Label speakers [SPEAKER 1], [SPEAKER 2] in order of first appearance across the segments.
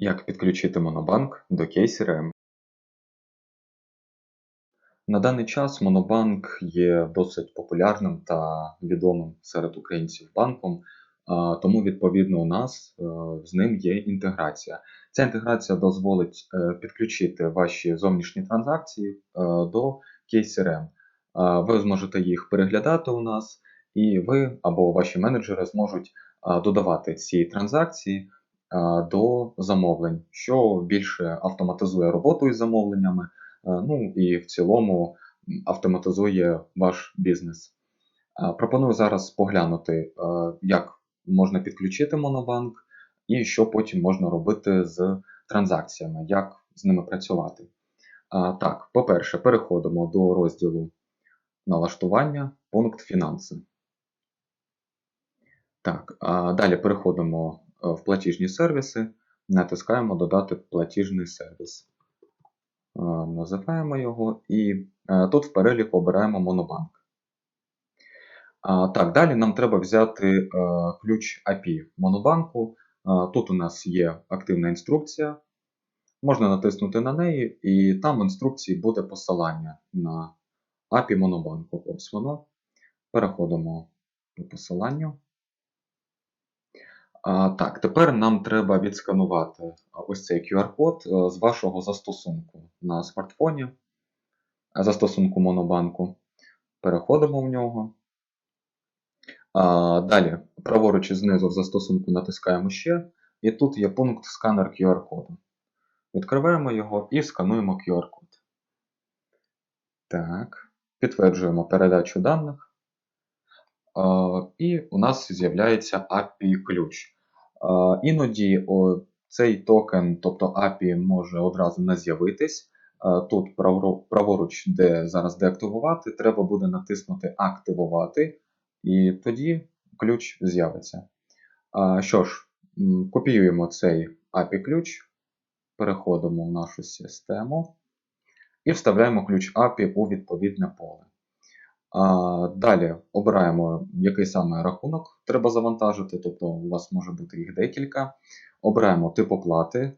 [SPEAKER 1] Як підключити Монобанк до KCRM? На даний час Монобанк є досить популярним та відомим серед українців банком, тому відповідно у нас е, з ним є інтеграція. Ця інтеграція дозволить е, підключити ваші зовнішні транзакції е, до. А, Ви зможете їх переглядати у нас, і ви або ваші менеджери зможуть додавати ці транзакції до замовлень, що більше автоматизує роботу із замовленнями, ну і в цілому автоматизує ваш бізнес. Пропоную зараз поглянути, як можна підключити Монобанк і що потім можна робити з транзакціями, як з ними працювати. Так, по-перше, переходимо до розділу налаштування, пункт фінанси. Так, а далі переходимо е, в платіжні сервіси, натискаємо Додати платіжний сервіс. Е, Називаємо його і е, тут в переліку обираємо Монобанк. Так, далі нам треба взяти ключ API Монобанку. Тут у нас є активна інструкція. Можна натиснути на неї, і там в інструкції буде посилання на API Монобанку. Ось воно. Переходимо до посилання. А, так, тепер нам треба відсканувати ось цей QR-код е, з вашого застосунку на смартфоні, е, застосунку Монобанку. Переходимо в нього. А, далі, праворуч і знизу в застосунку натискаємо ще, і тут є пункт сканер QR-коду. Відкриваємо його і скануємо QR-код. Так, підтверджуємо передачу даних. І у нас з'являється API-ключ. Іноді цей токен, тобто API, може одразу не з'явитись. Тут праворуч, де зараз деактивувати, треба буде натиснути Активувати, і тоді ключ з'явиться. Що ж, копіюємо цей API-ключ, переходимо в нашу систему і вставляємо ключ API у відповідне поле. Далі обираємо, який саме рахунок треба завантажити, тобто у вас може бути їх декілька. Обираємо тип оплати.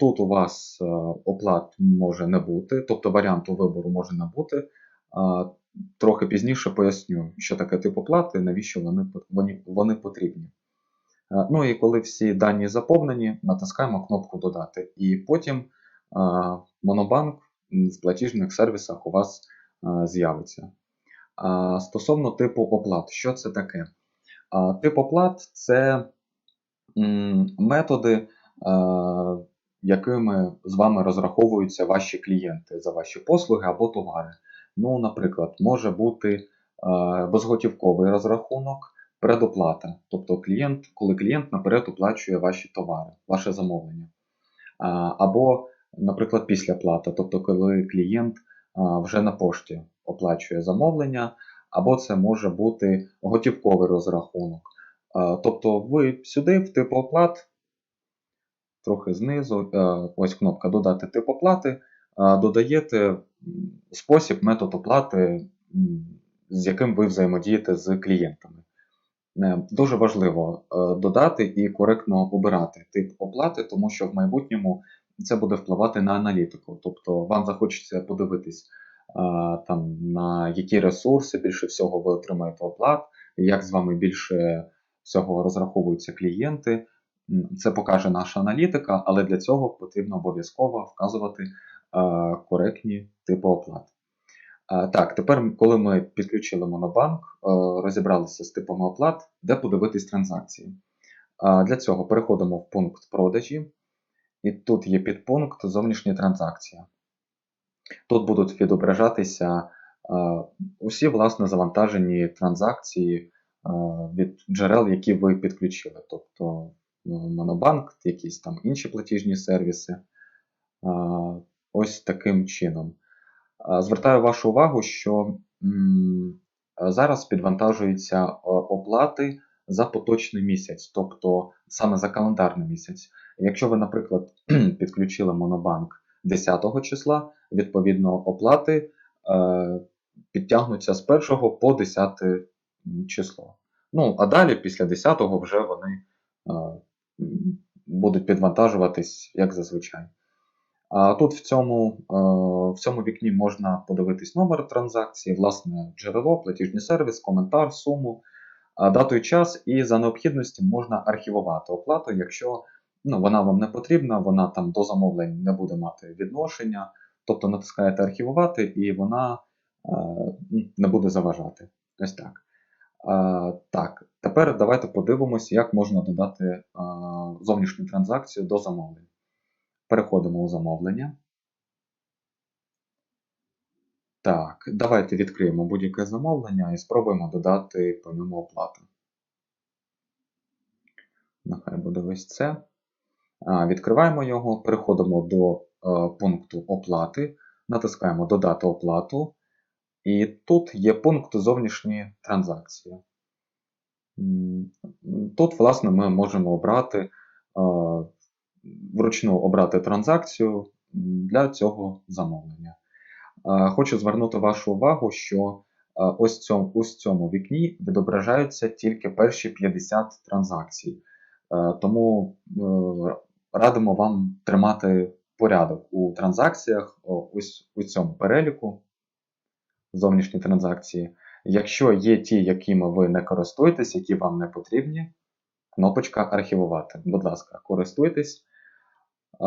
[SPEAKER 1] Тут у вас е, оплат може не бути, тобто варіанту вибору може не бути. Трохи пізніше поясню, що таке тип оплати, навіщо вони, вони, вони потрібні. Е, Ну і коли всі дані заповнені, натискаємо кнопку Додати. І потім е, Монобанк в платіжних сервісах у вас з'явиться. Стосовно типу оплат, що це таке? Тип оплат це методи, е, якими з вами розраховуються ваші клієнти за ваші послуги або товари. Ну, наприклад, може бути е, безготівковий розрахунок, предоплата. Тобто клієнт, коли клієнт наперед оплачує ваші товари, ваше замовлення. Або, наприклад, післяплата, тобто коли клієнт вже на пошті оплачує замовлення, або це може бути готівковий розрахунок. Тобто ви сюди в тип оплат, трохи знизу, е, ось кнопка Додати тип оплати, додаєте спосіб, метод оплати, з яким ви взаємодієте з клієнтами. Е, Дуже важливо е, додати і коректно обирати тип оплати, тому що в майбутньому це буде впливати на аналітику. Тобто вам захочеться подивитись, там, на які ресурси більше всього ви отримаєте оплат, як з вами більше всього розраховуються клієнти. Це покаже наша аналітика, але для цього потрібно обов'язково вказувати коректні типи оплат. Так, тепер, коли ми підключили Монобанк, розібралися з типами оплат, де подивитись транзакції. Для цього переходимо в пункт продажі, і тут є підпункт зовнішні транзакції. Тут будуть відображатися е, усі власне завантажені транзакції е, від джерел, які ви підключили. Тобто ну, Монобанк, якісь там інші платіжні сервіси. Е, Ось таким чином. Звертаю вашу увагу, що зараз підвантажуються оплати за поточний місяць, тобто саме за календарний місяць. Якщо ви, наприклад, підключили Монобанк 10 числа, відповідно оплати е, підтягнуться з 1 по 10 число. Ну, а далі, після 10-го, вже вони е, будуть підвантажуватись, як зазвичай. А тут в цьому, е, в цьому вікні можна подивитись номер транзакції, власне, джерело, платіжний сервіс, коментар, суму, дату і час, і за необхідності можна архівувати оплату, якщо ну, вона вам не потрібна, вона там до замовлень не буде мати відношення. Тобто натискаєте архівувати, і вона е, не буде заважати. Ось так. А, так, тепер давайте подивимося, як можна додати а, зовнішню транзакцію до замовлень. Переходимо у замовлення. Так, давайте відкриємо будь-яке замовлення і спробуємо додати по ньому оплату. Нехай буде ось це. Відкриваємо його, переходимо до е, пункту оплати, натискаємо Додати оплату. І тут є пункт зовнішні транзакції. Тут, власне, ми можемо обрати е, вручну обрати транзакцію для цього замовлення. Е, Хочу звернути вашу увагу, що ось цьому, ось цьому вікні відображаються тільки перші 50 транзакцій. Тому радимо вам тримати порядок у транзакціях ось у цьому переліку зовнішні транзакції. Якщо є ті, якими ви не користуєтесь, які вам не потрібні, кнопочка архівувати. Будь ласка, користуйтесь. Е,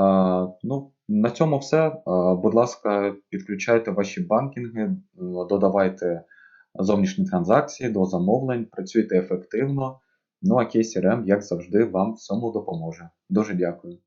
[SPEAKER 1] ну, на цьому все. Е, будь ласка, підключайте ваші банкінги, е, додавайте зовнішні транзакції до замовлень, працюйте ефективно. Ну а KCRM, як завжди, вам в цьому допоможе. Дуже дякую.